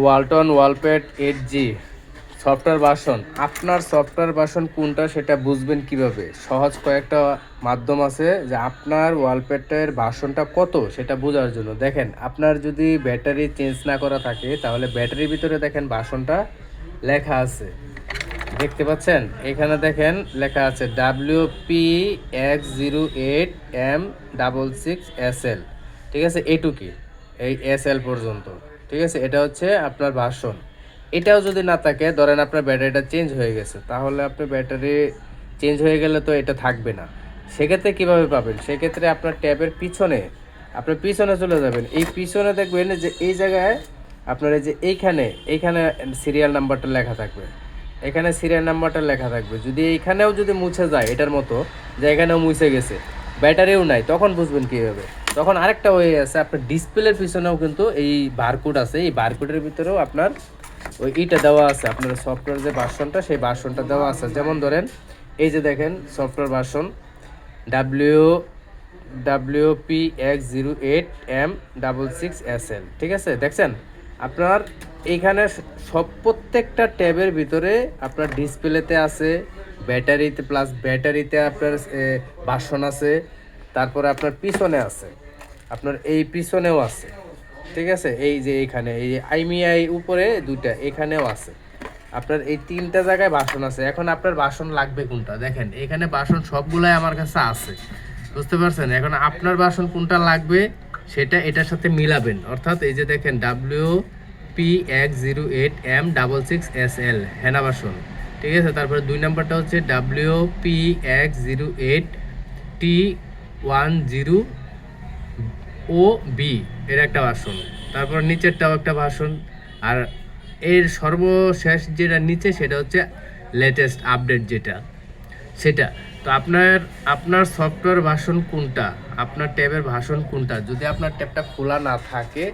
Walton Walpad eight G. Software version আপনার software version কোনটা সেটা বুঝবেন কীভাবে? সহজ কয়েকটা মাধ্যম আছে যে আপনার ওয়ালপেডের বাসনটা কত সেটা বোঝার জন্য। দেখেন, আপনার যদি ব্যাটারি চেঞ্জ না করা থাকে, তাহলে ব্যাটারির ভিতরে দেখেন বাসনটা লেখা আছে। দেখতে পাচ্ছেন? এখানে দেখেন লেখা আছে W P X zero eight M double six S L ঠিক আছে? এটুকি। এই এস এল পর্যন্ত। ঠিক আছে? এটা হচ্ছে আপনার ভাষণ। এটাও যদি না থাকে, ধরেন আপনার ব্যাটারিটা চেঞ্জ হয়ে গেছে, তাহলে আপনি ব্যাটারি চেঞ্জ হয়ে গেলে তো এটা থাকবে না। সেক্ষেত্রে কীভাবে পাবেন? সেক্ষেত্রে আপনার ট্যাবের পিছনে, আপনার পিছনে চলে যাবেন। এই পিছনে দেখবেন যে এই জায়গায় আপনার এই যে এইখানে এইখানে সিরিয়াল নাম্বারটা লেখা থাকবে। এখানে সিরিয়াল নাম্বারটা লেখা থাকবে। যদি এইখানেও যদি মুছে যায়, এটার মতো, যে এখানেও মুছে গেছে ব্যাটারিও নাই, তখন বুঝবেন কীভাবে। তখন আরেকটা ওয়ে আছে, আপনার ডিসপ্লের পিছনেও কিন্তু এই বারকোড আছে, এই বারকোডের ভিতরেও আপনার ওই ইটা দেওয়া আছে, আপনার সফটওয়্যার যে ভার্সনটা সেই ভার্সনটা দেওয়া আছে। যেমন ধরেন, এই যে দেখেন software version W W P X zero eight M double six S L ঠিক আছে? দেখছেন? আপনার এইখানে সব প্রত্যেকটা ট্যাবের ভিতরে আপনার ডিসপ্লেতে আছে ব্যাটারিতে প্লাস ব্যাটারিতে আপনার বাসন আছে, তারপরে আপনার পিছনে আছে। আপনার এই পিছনেও আছে। ঠিক আছে? এই যে এখানে, এই আইমিআই উপরে দুইটা, এখানেও আছে। আপনার এই তিনটা জায়গায় বাসন আছে। এখন আপনার বাসন লাগবে কোনটা? দেখেন, এখানে বাসন সবগুলাই আমার কাছে আছে। বুঝতে পারছেন? এখন আপনার বাসন কোনটা লাগবে, সেটা এটার সাথে মিলাবেন। অর্থাৎ এই যে দেখেন W P X zero eight M double six S L হেনা বাসন। ঠিক আছে? তারপরে দুই নাম্বারটা হচ্ছে W P X zero eight T one zero O B এর একটা ভাষণ তারপর নিচেরটাও একটা ভাষণ আর এর সর্বশেষ যেটা নিচে, সেটা হচ্ছে লেটেস্ট আপডেট যেটা। সেটা। তো আপনার আপনার সফটওয়্যার ভাষণ কোনটা? আপনার ট্যাবের ভাষণ কোনটা? যদি আপনার ট্যাবটা খোলা না থাকে,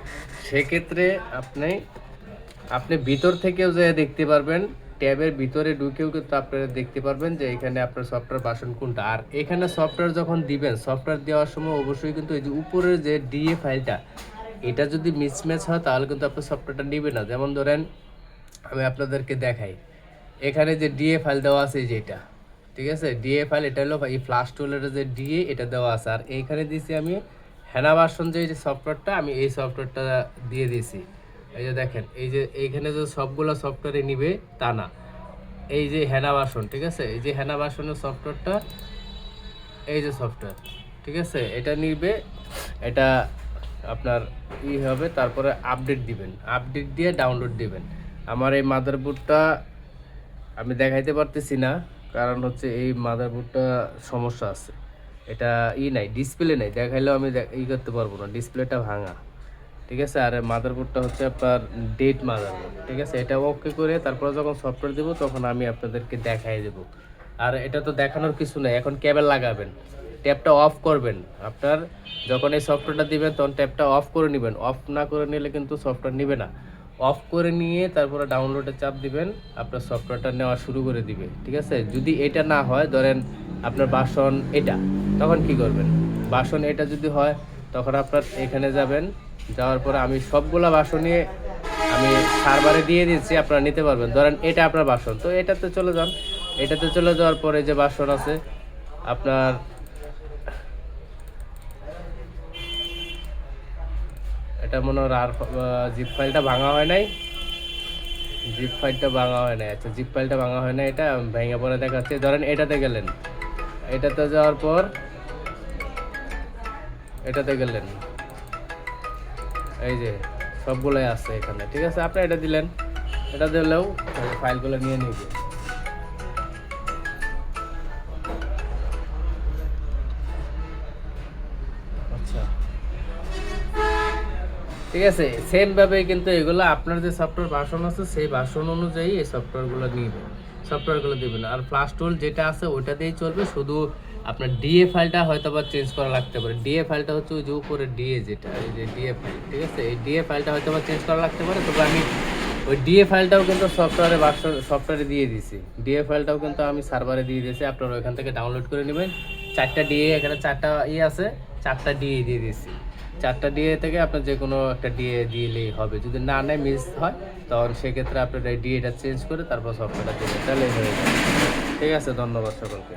সেক্ষেত্রে আপনি আপনি ভিতর থেকেও যে দেখতে পারবেন ট্যাবের ভিতরে ঢুকেও কিন্তু আপনারা দেখতে পারবেন যে এখানে আপনার সফটওয়্যার বাসন কোনটা। আর এখানে সফটওয়্যার যখন দিবেন সফটওয়্যার দেওয়ার সময় অবশ্যই কিন্তু এই যে উপরের যে ডিএ ফাইলটা, এটা যদি মিসম্যাচ হয় তাহলে কিন্তু আপনার সফটওয়্যারটা নেবে না। যেমন ধরেন, আমি আপনাদেরকে দেখাই। এখানে যে ডিএ ফাইল দেওয়া আছে এই যে এটা, ঠিক আছে? ডিএ ফাইল এটা হলো এই ফ্লাশ টুলের যে ডিএ এটা দেওয়া আছে। আর এইখানে দিয়েছি আমি হ্যানা ভার্সন যে সফটওয়্যারটা আমি এই সফটওয়্যারটা দিয়ে দিয়েছি এই যে দেখেন, এই যে এইখানে যে সবগুলো সফটওয়্যারে নিবে, তা না। এই যে হেনা বাসন, ঠিক আছে? এই যে হেনা বাসনের সফটওয়্যারটা এই যে সফটওয়্যার ঠিক আছে? এটা নিবে, এটা আপনার ই হবে, তারপরে আপডেট দিবেন। আপডেট দিয়ে ডাউনলোড দিবেন। আমার এই মাদারবোর্ডটা আমি দেখাইতে পারতেছি না, কারণ হচ্ছে এই মাদারবোর্ডটা সমস্যা আছে। এটা ই নাই ডিসপ্লে নাই, দেখাইলেও আমি ই করতে পারব না ডিসপ্লেটা ভাঙা। ঠিক আছে? আর মাদারবোর্ডটা হচ্ছে আপনার ডেট মাদারবোর্ড ঠিক আছে? এটা ওকে করে তারপরে যখন সফটওয়্যার দেবো, তখন আমি আপনাদেরকে দেখাই দেবো। আর এটা তো দেখানোর কিছু নেই, এখন কেবল লাগাবেন ট্যাপটা অফ করবেন। আপনার যখন এই সফটওয়্যারটা দিবেন, তখন ট্যাপটা অফ করে নেবেন। অফ না করে নিলে কিন্তু সফটওয়্যার নেবে না। অফ করে নিয়ে তারপরে ডাউনলোডে চাপ দিবেন, আপনার সফটওয়্যারটা নেওয়া শুরু করে দিবে, ঠিক আছে? যদি এটা না হয়, ধরেন আপনার বাসন এটা, তখন কি করবেন? বাসন এটা যদি হয়, তখন আপনার এখানে যাবেন যাওয়ার পরে আমি সবগুলা বাসন নিয়ে আমি সার্ভারে দিয়ে দিচ্ছি আপনারা নিতে পারবেন। ধরেন এটা আপনার বাসন, তো এটাতে চলে যান। এটাতে চলে যাওয়ার পরে যে বাসন আছে, আপনার এটা মনে হয় আর জিপ ফাইলটা ভাঙা হয় নাই। জিপ ফাইলটা ভাঙা হয় নাই। আচ্ছা জিপ ফাইলটা ভাঙা হয় না এটা ভেঙে পরে দেখাচ্ছে। ধরেন এটাতে গেলেন। এটাতে যাওয়ার পর এটাতে গেলেন। এই যে সবগুলোই আছে এখানে, ঠিক আছে? আপনি এটা দিলেন, এটা দিলেও ফাইলগুলো নিয়ে নিবে। আচ্ছা। ঠিক আছে সেম ভাবে কিন্তু এগুলো আপনার যে সফটওয়্যার ভাষণ আছে, সেই ভাষণ অনুযায়ী এই সফটওয়্যারগুলো নিবে। সফটওয়্যারগুলো দিবেন। আর প্লাস টুল যেটা আছে ওটা দিয়েই চলবে। শুধু আপনার ডিএ ফাইলটা হয়তো বা চেঞ্জ করা লাগতে পারে। ডিএ ফাইলটা হচ্ছে ওই যে উপরে ডিএ যেটা, এই যে ডিএ ফাইল ঠিক আছে? এই ডিএ ফাইলটা হয়তো বা চেঞ্জ করা লাগতে পারে। তবে আমি ওই ডিএ ফাইলটাও কিন্তু সফটওয়্যারে ভার্সন সফটওয়্যারে দিয়ে দিছি। ডিএ ফাইলটাও কিন্তু আমি সার্ভারে দিয়ে দিয়েছি। আপনারা ওইখান থেকে ডাউনলোড করে নেবেন। চারটা ডিএ এখানে চারটা ইয়ে আছে, চারটা ডিএ দিয়ে দিয়েছি। চারটা ডিএ থেকে আপনার যে কোনো একটা ডিএ দিলেই হবে। যদি না নেয় মিস হয়, তখন সেক্ষেত্রে আপনার এই ডিএটা চেঞ্জ করে তারপর সফটওয়্যারটা দিলে তাহলে হয়ে যাবে। ঠিক আছে, ধন্যবাদ সকলকে।